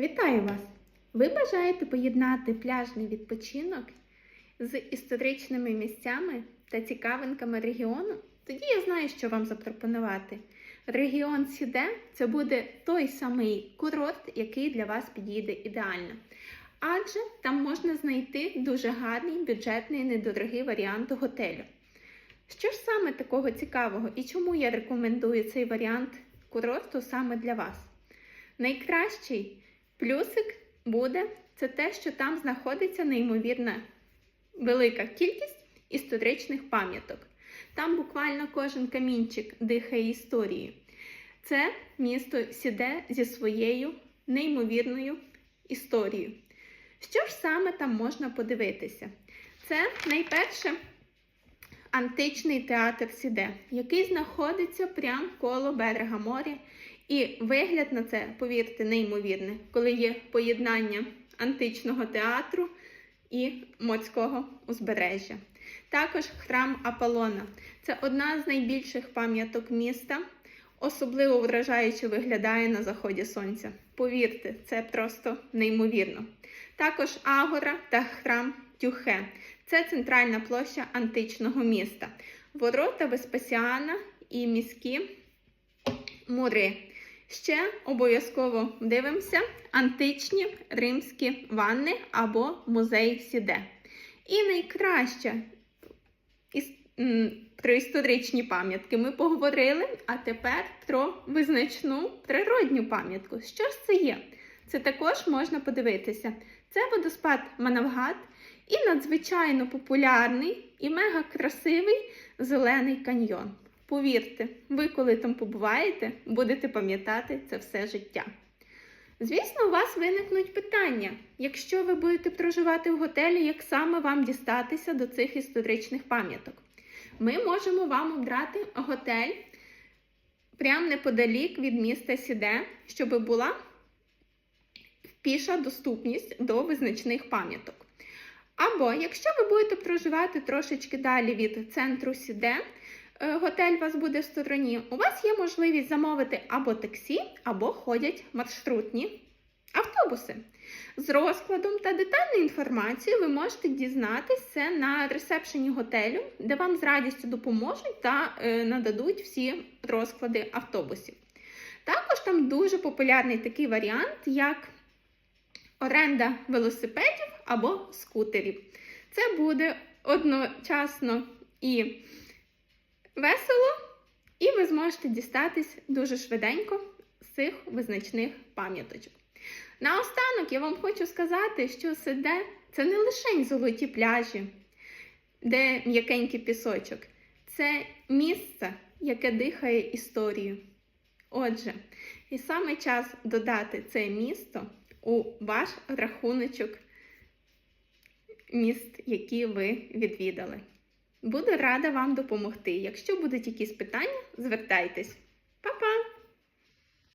Вітаю вас! Ви бажаєте поєднати пляжний відпочинок з історичними місцями та цікавинками регіону? Тоді я знаю, що вам запропонувати. Регіон Сіде це буде той самий курорт, який для вас підійде ідеально. Адже там можна знайти дуже гарний бюджетний недорогий варіант готелю. Що ж саме такого цікавого і чому я рекомендую цей варіант курорту саме для вас? Найкращий плюсик буде це те, що там знаходиться неймовірна велика кількість історичних пам'яток. Там буквально кожен камінчик дихає історією. Це місто Сіде зі своєю неймовірною історією. Що ж саме там можна подивитися? Це найперше античний театр Сіде, який знаходиться прямо коло берега моря. І вигляд на це, повірте, неймовірне, коли є поєднання античного театру і морського узбережжя. Також храм Аполлона. Це одна з найбільших пам'яток міста, особливо вражаюче виглядає на заході сонця. Повірте, це просто неймовірно. Також Агора та храм Тюхе. Це центральна площа античного міста. Ворота Веспасіана і міські мури. Ще обов'язково дивимося античні римські ванни або музей Сіде. І найкраще про історичні пам'ятки ми поговорили, а тепер про визначну природню пам'ятку. Що ж це є? Це також можна подивитися. Це водоспад Манавгат і надзвичайно популярний і мега красивий зелений каньйон. Повірте, ви, коли там побуваєте, будете пам'ятати це все життя. Звісно, у вас виникнуть питання, якщо ви будете проживати в готелі, як саме вам дістатися до цих історичних пам'яток. Ми можемо вам обрати готель прямо неподалік від міста Сіде, щоб була піша доступність до визначних пам'яток. Або якщо ви будете проживати трошечки далі від центру Сіде, готель вас буде в стороні, у вас є можливість замовити або таксі, або ходять маршрутні автобуси. З розкладом та детальною інформацією ви можете дізнатися на ресепшені готелю, де вам з радістю допоможуть та е, нададуть всі розклади автобусів. Також там дуже популярний такий варіант, як оренда велосипедів або скутерів. Це буде одночасно і весело, і ви зможете дістатись дуже швиденько з цих визначних пам'яточок. Наостанок я вам хочу сказати, що Сиде це не лише золоті пляжі, де м'якенький пісочок, це місце, яке дихає історією. Отже, і саме час додати це місто у ваш рахуночок міст, які ви відвідали. Буду рада вам допомогти. Якщо будуть якісь питання, звертайтесь. Па-па!